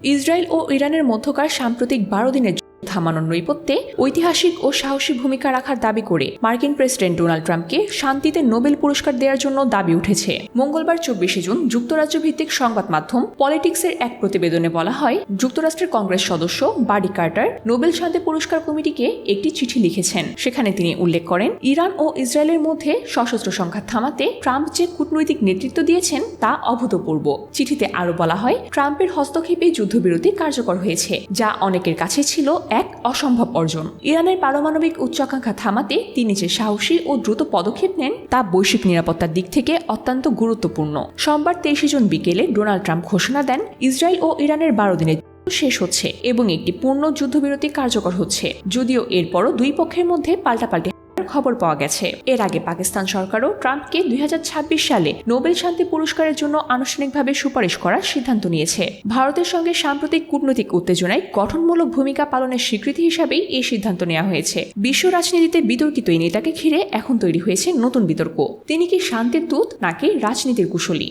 Israel ও ইরানের মধ্যকার সাম্প্রতিক বারো দিনের থামানোর নৈপথ্যে ঐতিহাসিক ও সাহসী ভূমিকা রাখার দাবি করে মার্কিন প্রেসিডেন্ট ডোনাল্ড ট্রাম্পকে শান্তিতে নোবেল পুরস্কার দেওয়ার জন্য দাবি উঠেছে। মঙ্গলবার চব্বিশে জুন যুক্তরাজ্য ভিত্তিক সংবাদ মাধ্যম পলিটিক্সের এক প্রতিবেদনে বলা হয়, যুক্তরাষ্ট্রের কংগ্রেস সদস্য বাডি কার্টার নোবেল শান্তি পুরস্কার কমিটিকে একটি চিঠি লিখেছেন। সেখানে তিনি উল্লেখ করেন, ইরান ও ইসরায়েলের মধ্যে সশস্ত্র সংঘাত থামাতে ট্রাম্প যে কূটনৈতিক নেতৃত্ব দিয়েছেন তা অভূতপূর্ব। চিঠিতে আরও বলা হয়, ট্রাম্পের হস্তক্ষেপে যুদ্ধবিরতি কার্যকর হয়েছে, যা অনেকের কাছে ছিল এক অসম্ভব অর্জন। ইরানের পারমাণবিক উচ্চাকাঙ্ক্ষা থামাতে তিনি যে সাহসী ও দ্রুত পদক্ষেপ নেন, তা বৈশ্বিক নিরাপত্তার দিক থেকে অত্যন্ত গুরুত্বপূর্ণ। সোমবার তেইশে জুন বিকেলে ডোনাল্ড ট্রাম্প ঘোষণা দেন, ইসরায়েল ও ইরানের বারো দিনের শেষ হচ্ছে এবং একটি পূর্ণ যুদ্ধবিরতি কার্যকর হচ্ছে। যদিও এরপরও দুই পক্ষের মধ্যে পাল্টাপাল্টি খবর পাওয়া গেছে। এর আগে পাকিস্তান সরকারও ট্রাম্পকে দুই হাজার ছাব্বিশ সালে নোবেল শান্তি পুরস্কারের জন্য আনুষ্ঠানিকভাবে সুপারিশ করার সিদ্ধান্ত নিয়েছে। ভারতের সঙ্গে সাম্প্রতিক কূটনৈতিক উত্তেজনায় গঠনমূলক ভূমিকা পালনের স্বীকৃতি হিসাবেই এই সিদ্ধান্ত নেওয়া হয়েছে। বিশ্ব রাজনীতিতে বিতর্কিত এই নেতাকে ঘিরে এখন তৈরি হয়েছে নতুন বিতর্ক। তিনি কি শান্তির দূত নাকি রাজনীতির কুশলী?